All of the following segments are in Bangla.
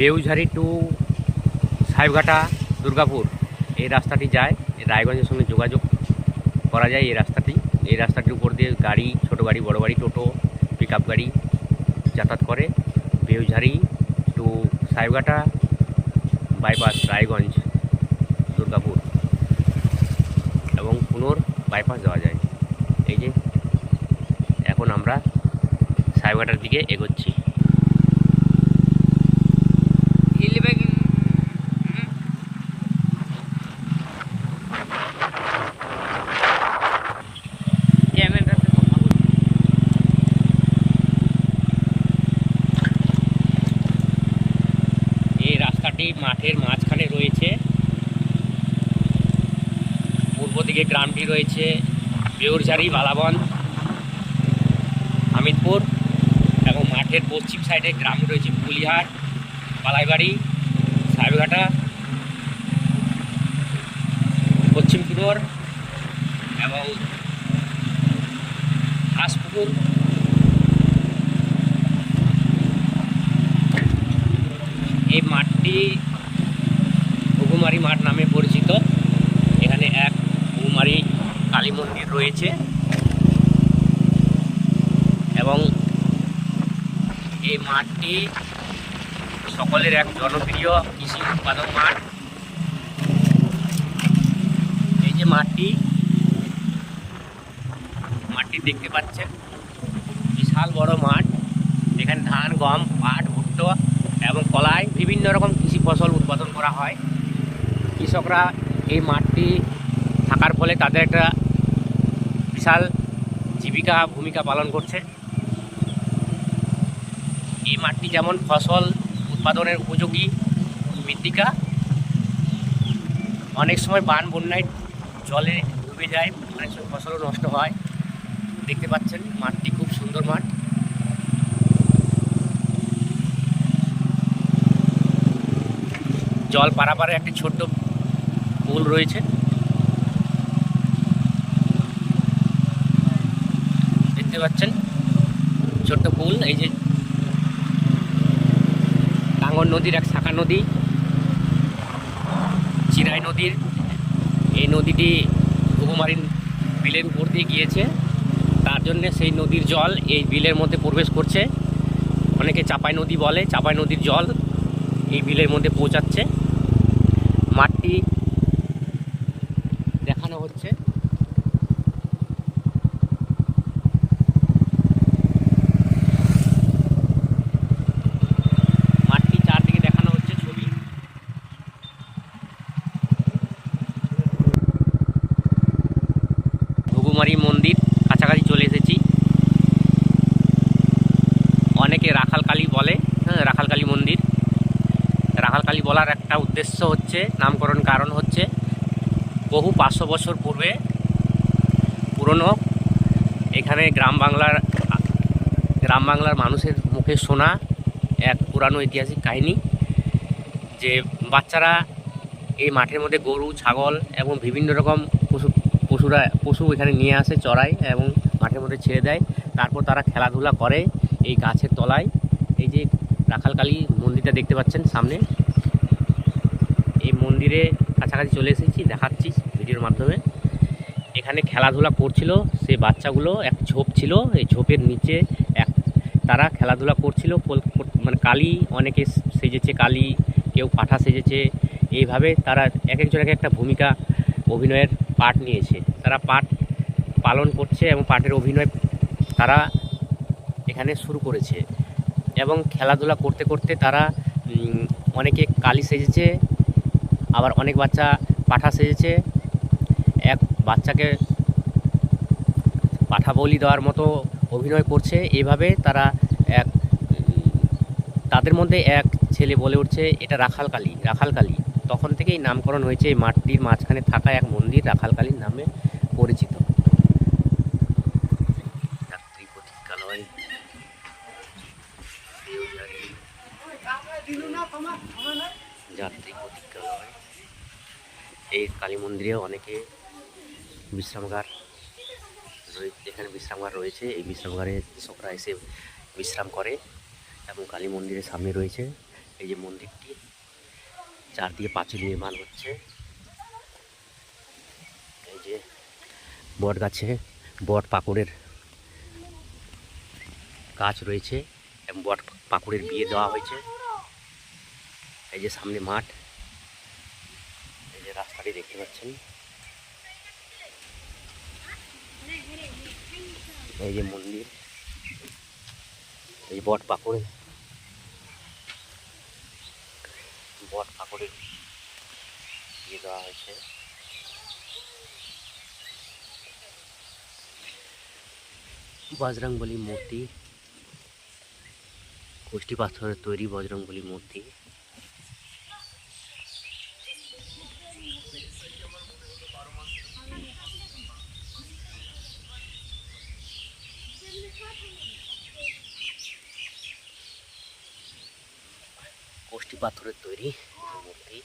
বেউঝারি টু সাহেবঘাটা, দুর্গাপুর। এই রাস্তাটি যায় রায়গঞ্জের সঙ্গে যোগাযোগ করা যায় এই রাস্তাটি। এই রাস্তাটির উপর দিয়ে গাড়ি, ছোট গাড়ি, বড় গাড়ি, টোটো পিক গাড়ি যাতায়াত করে বেউঝারি টু সাহেবঘাটা বাইপাস রায়গঞ্জ, দুর্গাপুর এবং পুনর বাইপাস যাওয়া যায়। এই যে, এখন আমরা সাহেবঘাটার দিকে এগোচ্ছি এই রাস্তাটি মাঠের মাঝখানে রয়েছে পূর্ব দিকে গ্রামটি রয়েছে বেউরঝারি, বালাবন, হামিদপুর এবং মাঠের পশ্চিম সাইডে গ্রাম রয়েছে পুলিহাট বালাইবাড়ি সাহেবঘাটা পশ্চিম কুনোর এবং হাঁসপুকুর। এই মাঠটি ঘুঘুমারি মাঠ নামে পরিচিত এখানে এক ঘুঘুমারি কালী মন্দির রয়েছে। এবং এই মাঠটি সকলের এক জনপ্রিয় কৃষি উৎপাদন মাঠ। এই যে মাঠটি মাঠটি দেখতে পাচ্ছেন। বিশাল বড় মাঠ। এখানে ধান, গম, পাট, ভুট্টো এবং কলাই বিভিন্ন রকম কৃষি ফসল উৎপাদন করা হয়। কৃষকরা এই মাঠটি থাকার ফলে তাদের একটা বিশাল জীবিকা ভূমিকা পালন করছে। এই মাঠটি যেমন ফসল উৎপাদনের উপযোগী মৃত্তিকা, অনেক সময় বান, বন্যায় জলে ডুবে যায়, অনেক সময় ফসলও নষ্ট হয়। দেখতে পাচ্ছেন, মাঠটি খুব সুন্দর মাঠ। জল পারাপারে একটি ছোট্ট পুল রয়েছে। দেখতে পাচ্ছেন। ছোট্ট পুল, এই যে টাঙ্গর নদীর এক শাখা নদী, চিরাই নদীর। এই নদীটি ঘুঘুমারি বিলের উপর দিয়ে গিয়েছে। তার জন্য সেই নদীর জল এই বিলের মধ্যে প্রবেশ করছে। অনেকে চাপাই নদী বলে, চাপাই নদীর জল এই বিলের মধ্যে পৌঁছাচ্ছে মাঠটি দেখানো হচ্ছে মাঠটি চারদিকে দেখানো হচ্ছে ছবি ঘুঘুমারি মন্দির কাছাকাছি চলে এসেছি অনেকে রাখালকালী বলে হ্যাঁ রাখালকালী মন্দির রাখালকালী বলার একটা উদ্দেশ্য হচ্ছে, নামকরণ কারণ হচ্ছে, বহু পাঁচশো বছর পূর্বে পুরনো এখানে গ্রাম বাংলার গ্রাম বাংলার মানুষের মুখে শোনা এক পুরানো ঐতিহাসিক কাহিনী যে বাচ্চারা এই মাঠের মধ্যে গরু, ছাগল এবং বিভিন্ন রকম পশু, পশুরা, পশু এখানে নিয়ে আসে চড়ায় এবং মাঠের মধ্যে ছেড়ে দেয়। তারপর তারা খেলাধুলা করে এই গাছের তলায়। এই যে রাখালকালী মন্দিরটা দেখতে পাচ্ছেন সামনে। মন্দিরে কাছাকাছি চলে এসেছি, দেখাচ্ছি ভিডিওর মাধ্যমে। এখানে খেলাধুলা করছিল সে বাচ্চাগুলো, এক ঝোপ ছিল, এই ঝোপের নিচে এক তারা খেলাধুলা করছিল মানে কালি অনেকে সেজেছে কালি, কেউ পাঠা সেজেছে, এইভাবে তারা এক একজন এক একটা ভূমিকা অভিনয়ের পাঠ নিয়েছে। তারা পাঠ পালন করছে এবং পাঠের অভিনয় তারা এখানে শুরু করেছে। এবং খেলাধুলা করতে করতে তারা অনেকে কালি সেজেছে আবার অনেক বাচ্চা পাঠা সেজেছে। এক বাচ্চাকে পাঠা বলি দেওয়ার মতো অভিনয় করছে। এভাবে তারা এক, তাদের মধ্যে এক ছেলে বলে উঠছে, এটা রাখালকালী রাখালকালী তখন থেকেই নামকরণ হয়েছে এই মাঠটির মাঝখানে থাকা এক মন্দির রাখালকালীর নামে পরিচিত। যাত্রী প্রতীক্ষালয় এই কালী মন্দিরে অনেকে বিশ্রামগার এখানে বিশ্রামগার রয়েছে, এই বিশ্রামগারে কৃষকরা এসে বিশ্রাম করে এবং কালী মন্দিরের সামনে রয়েছে। এই যে মন্দিরটি, চারদিকে পাঁচিল নির্মাণ হচ্ছে। এই যে বট গাছে, বট পাকুড়ের গাছ রয়েছে এবং বট পাকুড়ের বিয়ে দেওয়া হয়েছে। এই যে সামনে মাঠ এই দেখতে পাচ্ছেন। এই যে মন্দির, এই বট পাকড়ে। বট পাকড়ে দিয়ে দেওয়া হয়েছে। বজরংবলী মূর্তি, কুষ্টি পাথরের তৈরি বজরংবলী মূর্তি। কোষ্ঠী পাথরের তৈরি মূর্তি।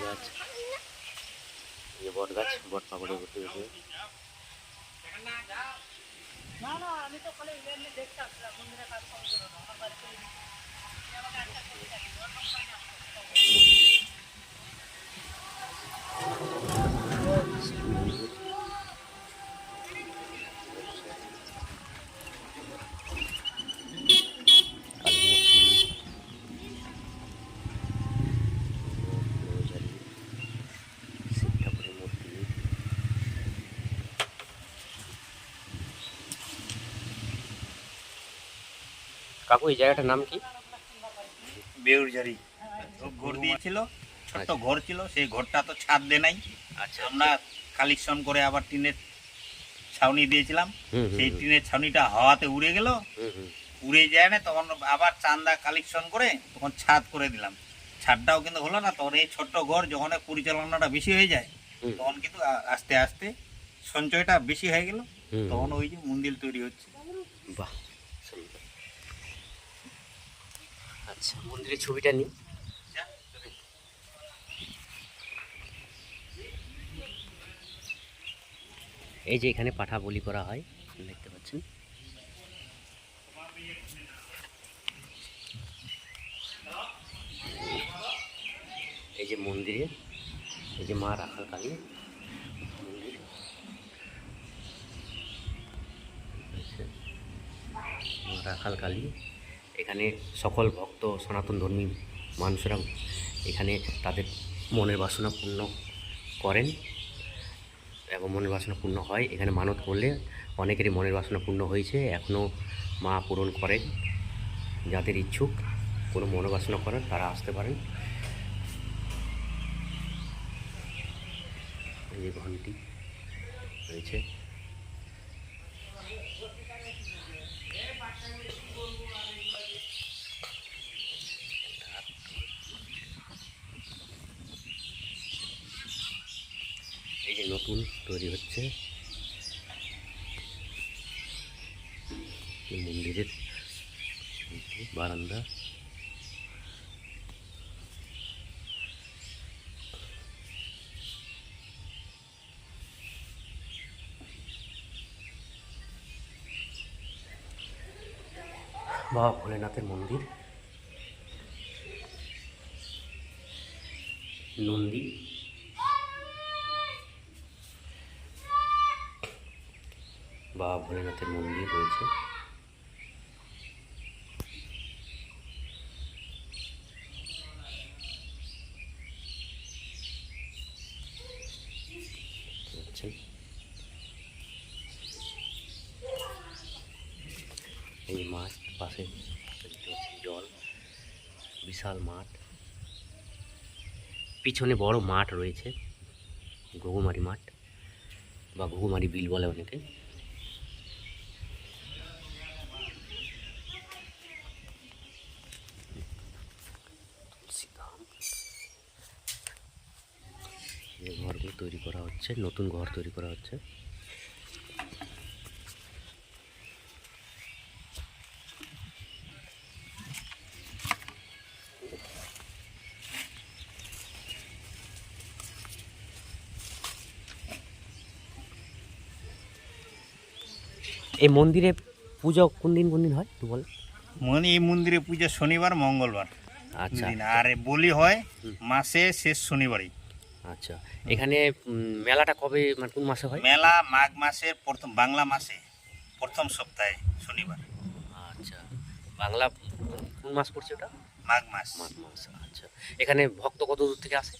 যে বট গাছ বট পাকুড়ে ভর্তি হয়েছে Thank না কাকু এই জায়গাটার নাম কি? বেউরঝারি ঘর দিয়েছিল ছোট্ট আচ্ছা। ঘর ছিল সেই ঘরটা তো ছাদ দে নাই। আচ্ছা। আমরা কালেকশন করে আবার টিনের ছাউনি দিয়েছিলাম। সেই টিনের ছাউনিটা হাওয়াতে উড়ে গেল। উড়ে যায় না তখন আবার চান্দা কালেকশন করে তখন ছাদ করে দিলাম। ছাদটাও কিন্তু হলো না তখন এই ছোট্ট ঘর যখন পরিচালনাটা বেশি হয়ে যায় তখন কিন্তু আস্তে আস্তে সঞ্চয়টা বেশি হয়ে গেল। তখন ওই যে মন্দির তৈরি হচ্ছে। বাহ সুন্দর আচ্ছা মন্দিরের ছবিটা নিই এই যে এখানে পাঠা বলি করা হয়, দেখতে পাচ্ছেন। এই যে মন্দিরে, এই যে মা রাখাল কালী মন্দির। রাখাল কালী এখানে সকল ভক্ত, সনাতন ধর্মী মানুষরা এখানে তাদের মনের বাসনা পূর্ণ করেন এবং মনের বাসনা পূর্ণ হয়। এখানে মানত করলে অনেকেরই মনের বাসনা পূর্ণ হয়েছে এখনও মা পূরণ করেন। যাদের ইচ্ছুক কোনো মনোবাসনা করেন তারা আসতে পারেন। এই ঘন্টি রয়েছে। নতুন তৈরি হচ্ছে। মন্দিরের বারান্দা। বাবা ভোলেনাথের মন্দির। নন্দী। ভোলেনাথের মন্দির রয়েছে। এই মাঠ পাশে জল, বিশাল মাঠ। পিছনে বড় মাঠ রয়েছে, ঘুঘুমারি মাঠ বা ঘুঘুমারি বিল বলে অনেকে তুলসীধাম এই ঘরগুলো তৈরি করা হচ্ছে নতুন ঘর তৈরি করা হচ্ছে। এই মন্দিরে পূজা কোন দিন কোন দিন হয় তুই বল। মানে এই মন্দিরে পূজা শনিবার মঙ্গলবার। আচ্ছা। আর বলি হয় মাসে শেষ শনিবারই। আচ্ছা। এখানে মেলাটা কবে মানে কোন মাসে হয়? মেলা মাঘ মাসের প্রথম বাংলা মাসে প্রথম সপ্তাহে শনিবার। আচ্ছা। বাংলা কোন মাস পড়ছে ওটা? মাঘ মাস। মাঘ মাস আচ্ছা। এখানে ভক্ত কত দূর থেকে আসে?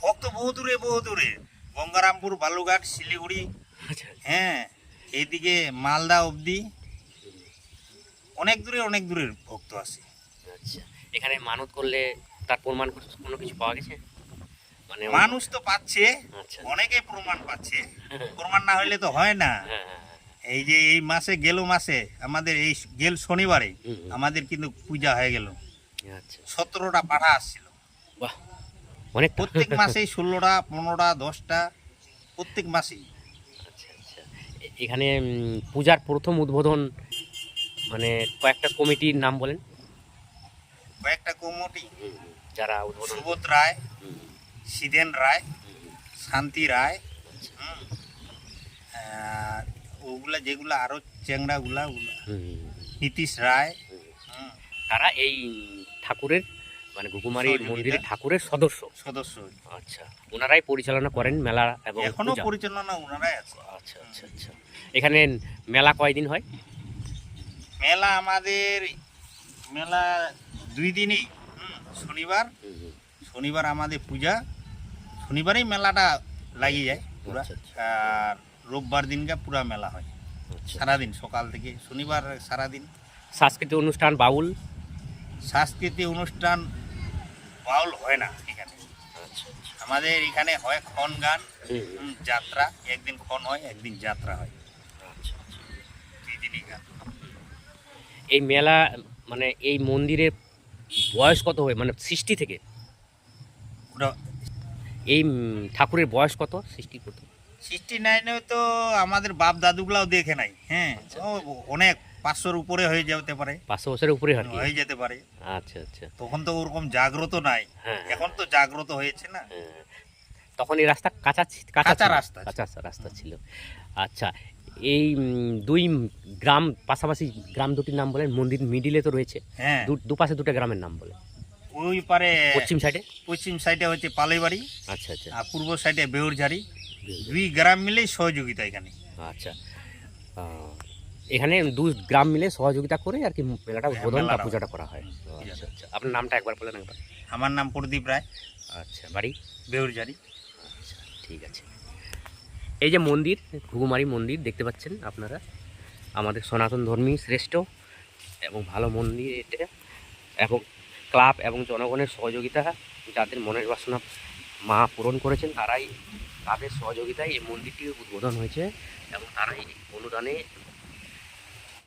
ভক্ত বহু দূরে বহু দূরে। গঙ্গারামপুর বালুঘাট শিলিগুড়ি। আচ্ছা। হ্যাঁ এইদিকে মালদা অবধি। অনেক দূরে অনেক দূরের ভক্ত আসে। আচ্ছা। এখানে মানত করলে তার প্রমাণ কোনো- কিছু পাওয়া গেছে? মানুষ তো পাচ্ছে আচ্ছা। অনেকে প্রমাণ পাচ্ছে। প্রমাণ না হলে তো হয় না। হ্যাঁ হ্যাঁ, হ্যাঁ। এই যে এই মাসে গেল মাসে আমাদের এই গেল শনিবারে। আমাদের কিন্তু পূজা হয়ে গেল। আচ্ছা। সতেরোটা পাঠা আসছিল। অনেক। প্রত্যেক মাসেই ষোলোটা পনেরোটা দশটা প্রত্যেক মাসেই। আচ্ছা এখানে পূজার প্রথম উদ্বোধন মানে কয়েকটা কমিটির নাম বলেন? কয়েকটা কমিটি। যারা উদ্বোধন সুবোধ রায় সিদেন রায় শান্তি রায় ওগুলা যেগুলো আরও চেংড়াগুলা ওগুলা। নীতিশ রায় তারা এই ঠাকুরের মানে সহযোগিতা। মন্দিরের ঠাকুরের সদস্য? সদস্য। আচ্ছা ওনারাই পরিচালনা করেন মেলা এবং এখনও পরিচালনা ওনারাই আছে। আচ্ছা আচ্ছা আচ্ছা। এখানে মেলা কয়দিন হয়? মেলা আমাদের মেলা দুই দিনই শনিবার। শনিবার আমাদের পূজা। শনিবারেই মেলাটা লাগিয়ে যায় পুরা। আচ্ছা, আচ্ছা। আর রোববার দিনকে পুরা মেলা হয়। আচ্ছা। সারাদিন সকাল থেকে শনিবার সারাদিন। সাংস্কৃতিক অনুষ্ঠান বাউল? সাংস্কৃতিক অনুষ্ঠান বাউল হয় না এখানে। আমাদের এখানে হয় খন গান যাত্রা। একদিন খন হয় একদিন যাত্রা হয়। দিনই এই মেলা মানে এই মন্দিরের বয়স কত হয়? মানে সৃষ্টি থেকে? ওটা এই ঠাকুরের বয়স কত? সৃষ্টি কত সিক্সটি নাইনে তো আমাদের বাপ দাদুগুলাও দেখে নাই হ্যাঁ। আচ্ছা, অনেক পাঁচশোর উপরে হয়ে যেতে পারে। পাঁচশো বছরের উপরে হয়ে যেতে পারে। আচ্ছা আচ্ছা। তখন তো ওরকম জাগ্রত নাই হ্যাঁ। এখন তো জাগ্রত হয়েছে না। হ্যাঁ। তখন এই রাস্তা কাঁচা কাঁচা রাস্তা কাঁচা রাস্তা ছিল। আচ্ছা এই দুই গ্রাম পাশাপাশি গ্রাম দুটির নাম বলেন মন্দির মিডিলে তো রয়েছে। হ্যাঁ। দুপাশে দুটো গ্রামের নাম বলে ওই পারে পশ্চিম সাইডে? পশ্চিম সাইডে হচ্ছে পালেবাড়ি আচ্ছা আচ্ছা। আর পূর্ব সাইডে বেউরঝাড়ি। দুই গ্রাম মিলেই সহযোগিতা এখানে। আচ্ছা। এখানে দু গ্রাম মিলে সহযোগিতা করে আর কি মেলাটা উদ্বোধন বা পূজাটা করা হয়। আচ্ছা আচ্ছা। আপনার নামটা একবার বলেন একবার। আমার নাম প্রদীপ রায়। আচ্ছা বাড়ি? বেউরঝাড়ি। আচ্ছা ঠিক আছে। এই যে মন্দির ঘুঘুমারি মন্দির দেখতে পাচ্ছেন আপনারা? আমাদের সনাতন ধর্মী শ্রেষ্ঠ এবং ভালো মন্দির এটা। এবং ক্লাব এবং জনগণের সহযোগিতা যাদের মনের বাসনা মা পূরণ করেছেন, তারাই তাদের সহযোগিতায় এই মন্দিরটির উদ্বোধন হয়েছে এবং তারাই অনুদানে